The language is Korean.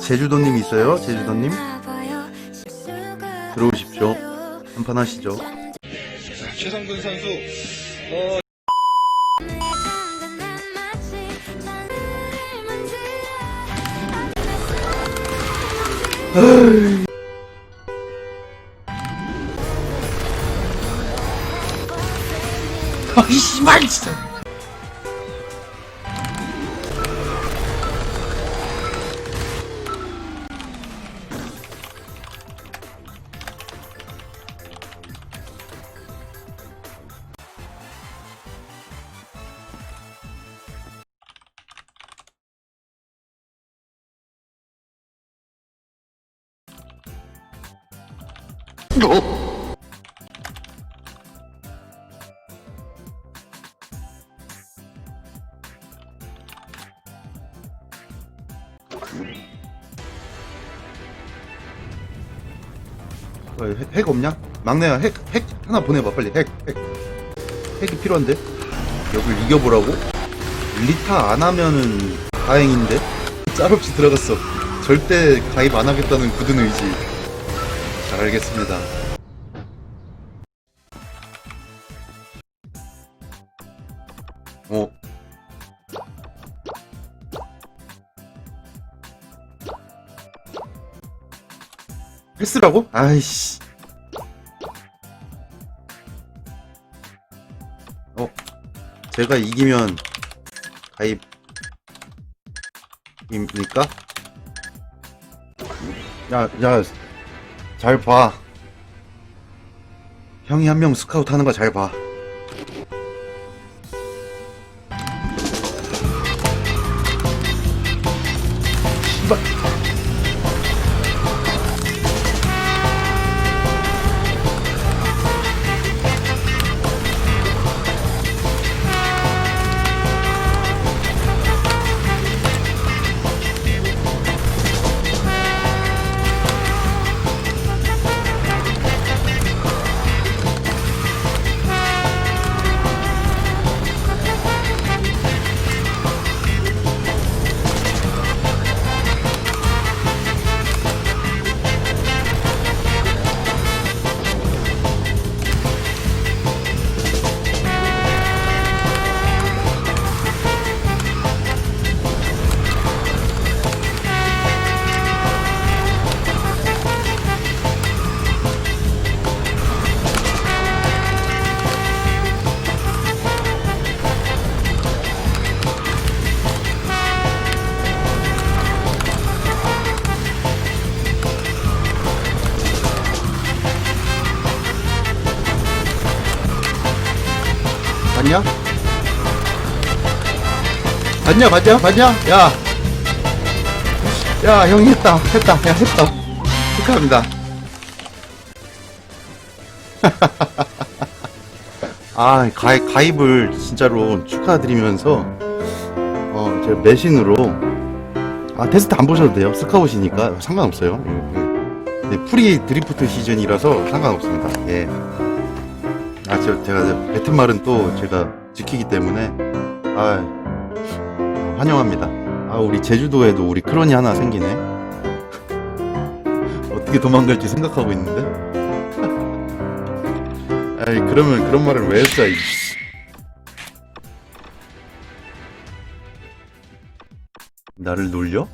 제주도님 있어요? 제주도님? 들어오십시오. 한판 하시죠. 최성근 선수 어, 아이 씨발 진짜. 어, 핵, 핵 없냐? 막내야 핵, 핵 하나 보내봐 빨리. 핵, 핵. 핵이 필요한데? 여길 이겨보라고? 리타 안 하면은 다행인데? 짤없이 들어갔어. 절대 가입 안 하겠다는 굳은 의지 잘 알겠습니다 어 패스라고? 아이씨. 어, 제가 이기면 가입입니까? 야, 야, 잘 봐. 형이 한 명 스카우트 하는 거 잘 봐. 봤냐? 봤냐, 봤냐, 봤냐? 야! 야, 형이 했다, 했다, 야, 했다. 축하합니다. 아, 가입, 가입을 진짜로 축하드리면서, 어, 제 매신으로, 아, 테스트 안 보셔도 돼요. 스카웃이니까 상관없어요. 예, 예. 네, 프리 드리프트 시즌이라서 상관없습니다. 예. 아, 저, 제가 뱉은 말은 또 제가 지키기 때문에, 아, 환영합니다. 아, 우리 제주도에도 우리 크론이 하나 생기네. 어떻게 도망갈지 생각하고 있는데. 아이, 그러면 그런 말을 왜 했어, 이 나를 놀려?